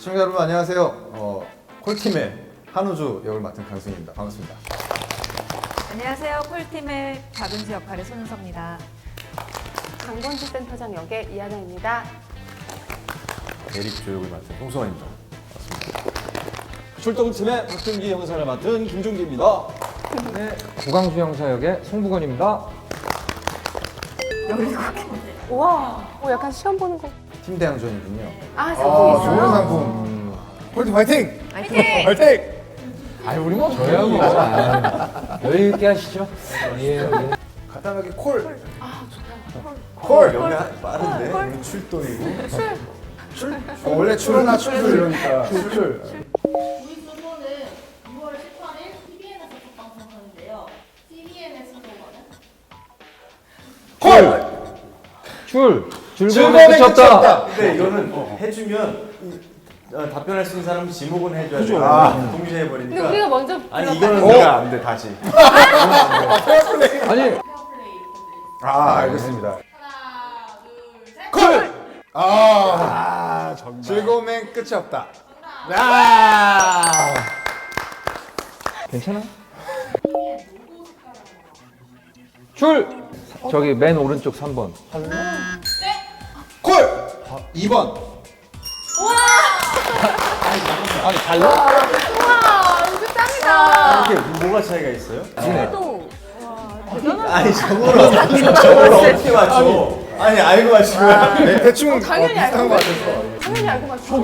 시청자 여러분 안녕하세요. 어, 콜팀의 한우주 역을 맡은 강승입니다. 반갑습니다. 안녕하세요. 콜팀의 박은지 역할의 손은서입니다. 강건지 센터장 역의 이하나입니다. 대립조 역을 맡은 홍성환입니다. 출동팀의 박준기 형사를 맡은 김종기입니다. 구강수 형사 역의 송부건입니다. 우와, 오, 약간 시험 보는 거. 팀 대항전이군요. 아, 상품 있어요? 좋은 상품. 콜팀 화이팅! 화이팅! 화이팅! 아, 우리 뭐 저야 뭐 아, 여유 있게 하시죠. 예, 예. 간단하게 콜. 콜. 콜. 여기 빠른데. 우리 출동이고. 출. 출. 어, 원래 출하나 출출 이러니까. 출출. 우리 주소는 6월 18일 TVN에서 첫 방송하는데요. TVN의 수도원은 콜. 줄 즐거움에. 없다. 근데 이거는 해주면 어, 답변할 수 있는 사람은 지목은 해줘야 돼. 아. 동시에 근데 해버리니까. 우리가 먼저 아니 이거는 내가 안돼 다시. 아니 페어플레이. 아 알겠습니다. 하나, 둘, 셋. 콜. 아, 즐거움엔 끝이 없다. 야. 괜찮아? 줄 저기 맨 오른쪽 3번. 콜. 2번. 우와, 이거 짱이다. 이게 뭐가 차이가 있어요? 또. 아니 저거로 저거로 어떻게 맞춰? 아니 알고 맞추면 네, 대충 어, 당연히 비슷한 알고 거 같았어. 당연히 알고 맞춰.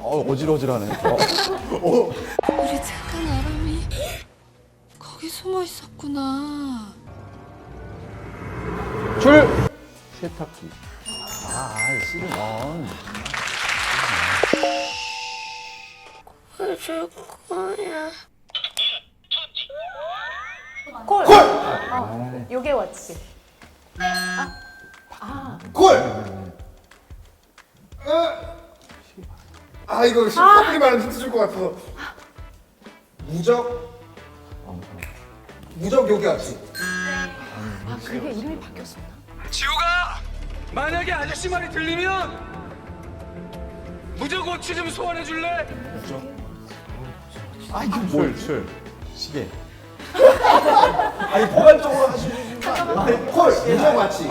어, 어질어질하네. 우리 착한 아람이 거기 숨어 있었구나. 줄 세탁기. 아, 씨는 콜. 어, 요게 워치. 콜. 어. 아 이거 커플이 말하면 힌트 줄 것 같아서. 무적. 무적 요기 같이. 아, 그게 이름이 바뀌었어. 지호가 만약에 아저씨 말이 들리면 무조건 고치 좀 소환해 줄래? 출 출. 시계. 아니, 포괄적으로 하시는 콜. 무적 같이.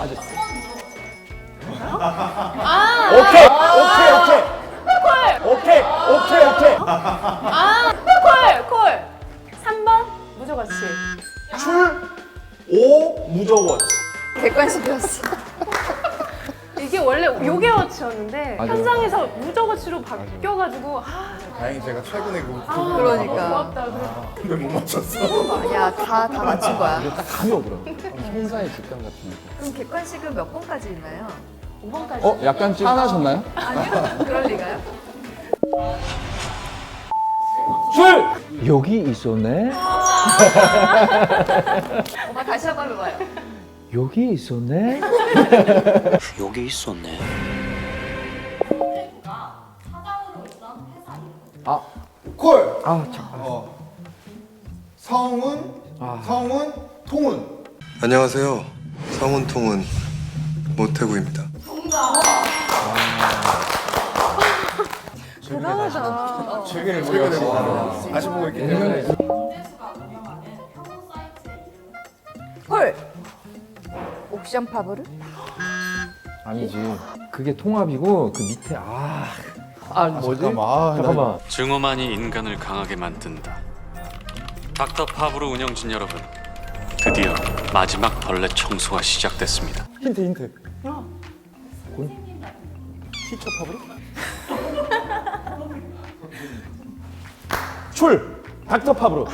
오케이, 오케이, 오케이. 오케이, 오케이, 오케이. 아, 콜, 콜. 3번 무조건치. 출, 오, 무적원. 객관식이었어. 이게 원래 요게 워치였는데 맞아요. 현장에서 무조건치로 바뀌어가지고 아, 다행히 제가 최근에 그 그러니까. 고맙다. 그래. 근데 못 맞췄어. 야, 다, 다 맞춘 거야. 딱 감이 오더라고. 형사의 직감 같은 거. 그럼 객관식은 몇 번까지 있나요? 5번까지. 어, 약간 좀 화나셨나요? 아니요. 그럴 리가요? 줄 여기 있었네. 엄마 다시 한 번 해봐요. 여기 있었네. 여기 있었네. 있던 회사 이름. 아, 콜. 아 참. 어. 성운. 아. 성운. 통운. 안녕하세요. 성운통운 모태구입니다. 대단하다. 최근에 우리가 보고 있기 때문에. 옥션 파브르? 아니지. 그게 통합이고 그 밑에 아. 아 뭐지? 잠깐만, 아, 나 잠깐만. 증오만이 인간을 강하게 만든다. 닥터 파브로 운영진 여러분, 드디어 마지막 벌레 청소가 시작됐습니다. 힌트, 힌트. 티처 팝으로? 출, 닥터 팝으로.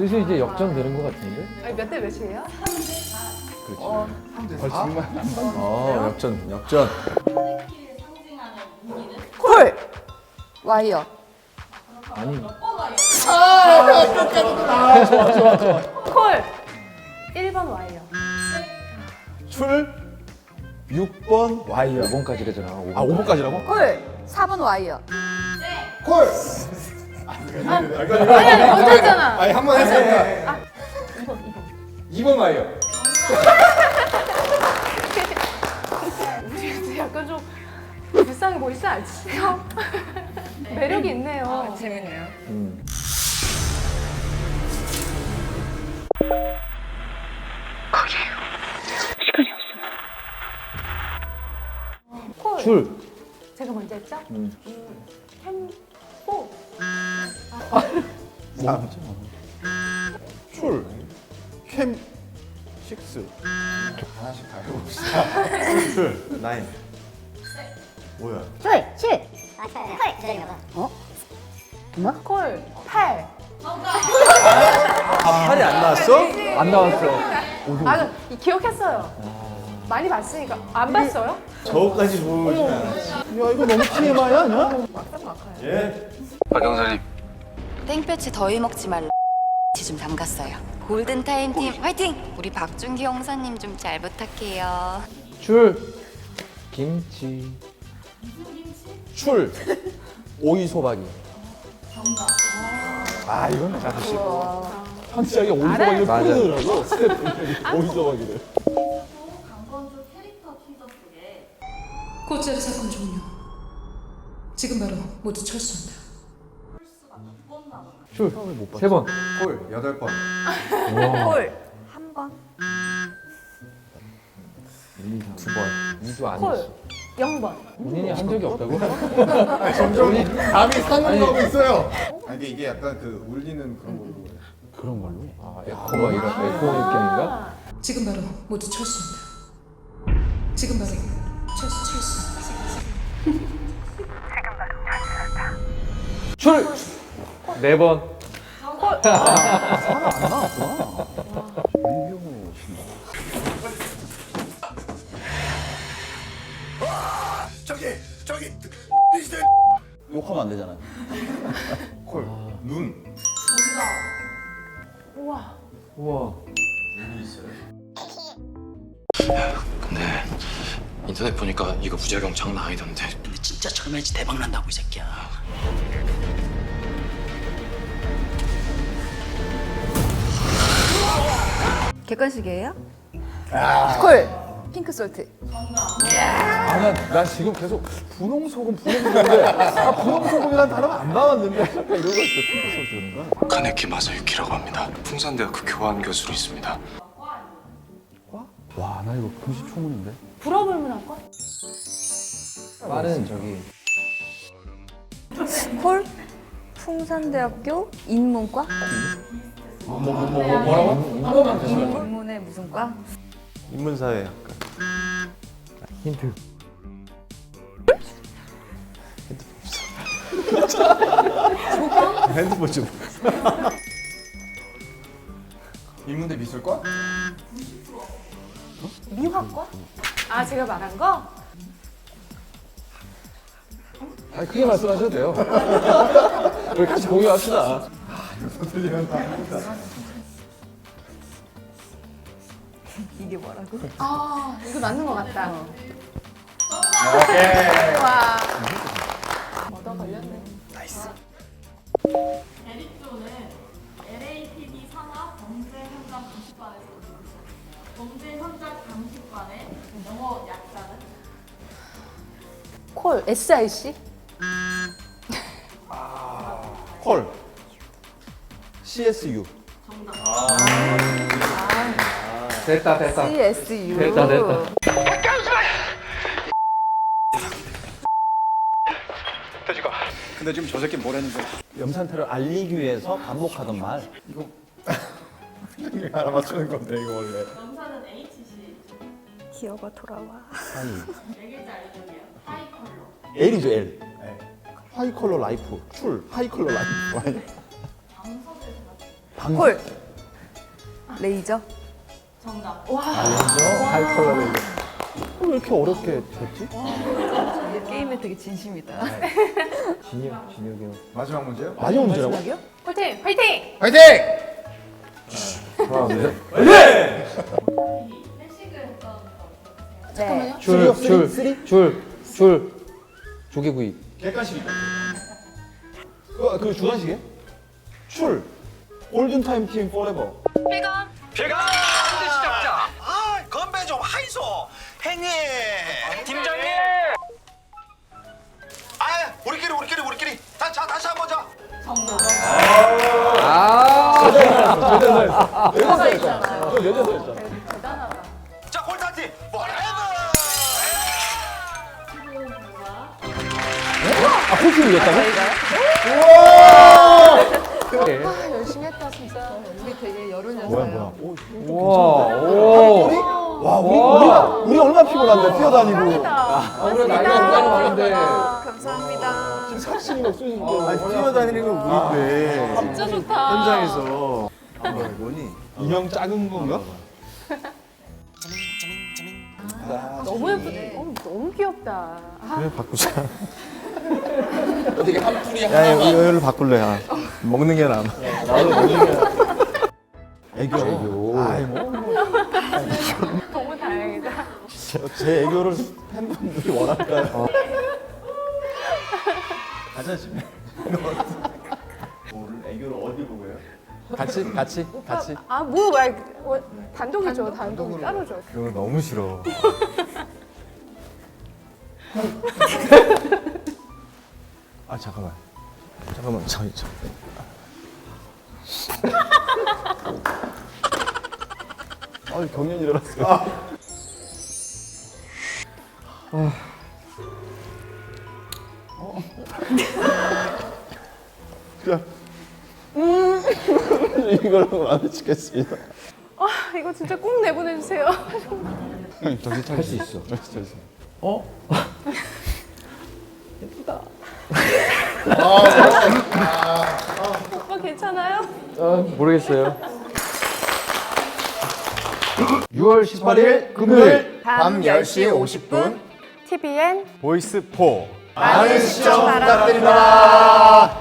슬슬 이제 역전 되는 것 같은데? 아니, 몇 대 몇이에요? 어 역전 역전. 콜레키를 상징하는 무기는 콜! 와이어. 아니 콜. 1번 와이어. 출, 6번 와이어. 5번까지래잖아. 아, 5번까지라고? 콜! 4번 와이어. 콜. 아니, 아니, 먼저 했잖아. 아니 한번 했으니까. 2번 와이어. 우리 약간 좀 불쌍해 보이지 않으세요? 매력이 있네요. 재밌네요. 음. 콜. 줄. 제가 먼저 했죠? 음. 캠포. 출. 캠. 식스. 하나씩 다 해봅시다. 출. 나인. 뭐야? 콜. 팔. 아, 팔이 안 나왔어? 안 나왔어. 아, 이 기억했어요. 많이 봤으니까. 안 봤어요? 저거까지 보여주지 않았어. 야 이거 너무 TMI 아니야? 예? 박 경사님 땡볕에 더위 먹지 말라. 좀 담갔어요. 골든타임 팀 화이팅! 우리 박준기 형사님 좀 잘 부탁해요. 줄. 김치. 출. 오이 소박이. 아 이건 자드시고 현지하게 오이 소박이를 맞아. 뿌리더라고 스태프분들이 오이 소박이를. 강건주 캐릭터 티저 속에 꽃자리 사건 종료. 지금 바로 모두 철수한다. 홀수가 몇번 나오나요? 줄. 세 번. 콜 여덟 번. 콜. 한 번. 두 번. 이도 아니지. 콜. 0번. 본인이 한 적이 없다고? 점점 감이 상승하고 있어요. 아 근데 이게 약간 그 울리는 그런 걸로. 그런 걸로? 아, 에코가 이런 에코 느낌인가? 지금 바로 모두 철수한다. 지금 바로 철수 철수. 출. 네 번. 욕하면 안 되잖아. 콜 눈. 우와. 우와. 근데 인터넷 보니까 이거 부작용 장난 아니던데 진짜 처음에지 대박 난다고 이 새끼야. 객관식이에요? 콜. 핑크 솔트. 아난 난 지금 계속 분홍 소금 분홍 소금인데 아 분홍 소금이란 단어가 안 나왔는데 약간 이러고 있어 핑크 소주인가? 카네키 마사유키라고 합니다 풍산대학 교 교환 교수로 있습니다 와 나 이거 금시초문인데. 불어불문할걸? 빠른 저기. 콜. 풍산대학교 인문과? 인문의 무슨 과? 인문사회 약간. 힌트. 핸드폰 좀. 인문대 미술과? 미화과? 아, 제가 말한 거? 아니 크게 말씀하셔도 돼요. 우리 같이 공유합시다. 이게 뭐라고? 아, 이거 맞는 것 같다. 오케이. 와. 얻어 걸렸네. 대립조는 LATV 산하 범죄 현장 운영했습니다. 범죄 현장 감식반의 영어 약자는 콜. SIC? 콜. CSU. 됐다 됐다. CSU. 됐다, 됐다. 근데 지금 저 새끼 뭐라는데? 염산태를 알리기 위해서 반복하던 말. 알아 맞추는 건데 이거 원래. 명사는 HC 기어가 돌아와. 네 글자 알려드릴게요. 하이컬러 L이죠 L. 하이 컬러 라이프. 출. 하이 컬러 라이프. 방. 콜. 레이저. 정답. 하이 컬러 레이저. 왜 이렇게 어렵게 됐지? 게임에 되게 진심이다. 진혁 진혁이 형. 마지막 문제요? 마지막 문제라고? 콜팀, 화이팅! 화이팅! 거 기억하세요? 네. 줄, 줄, 쓰리? 줄, 줄. 조개구이. 객관식이다. 그, 그 주관식이에요? 출. 골든타임 팀 포레버. 필감. 필감. 시작자. 아, 건배 좀 하이소. 행님. 팀장님. 아, 우리끼리 우리끼리 우리끼리. 다, 자, 다시 한번 자. 정답. 아. 여자서 했잖아요. 여자서 했잖아. 대단하다. 자, 골타 팀. 뭐라고? 아, 코스 이겼다고? 아, 우와! 아, 진짜. 우리 되게 여론 뭐야, 여자예요. 뭐야. 와, 오. 와 우리 우리가 우리 얼마나 피곤한데 뛰어다니고. 아, 우리 나이가 얼마나 많은데. 감사합니다. 지금 쏘는 거. 아니 뛰어다니는 건 우리인데 진짜 좋다. 현장에서 뭐니? 인형 작은 건가? 너무 예쁘네. 어, 너무 귀엽다. 아, 그래 바꾸자. 어떻게 한 풀이 야, 하나만 이거를 바꿀래. 야. 먹는 게 나아. 게. 애교. 아이 뭐. 너무 다행이다. 제 애교를 팬분들이 원할까요? 가자 집에. 오늘 애교를 어디 보고 해요? 같이, 같이, 같이. 아, 뭐, 왜, 뭐, 단독이죠. 단독 따로죠. 이거 너무 싫어. 아 잠깐만. 잠깐만. 저, 저. 아 경련이 일어났어요. 이걸로 안 치겠습니다. 아, 이거 진짜 꼭 내보내주세요. 정신 차릴 수 있어. 어? 오빠 괜찮아요? 아, 모르겠어요. 6월 18일 금요일. 밤 10시 50분 TVN 보이스 4 많은 시청 부탁드립니다.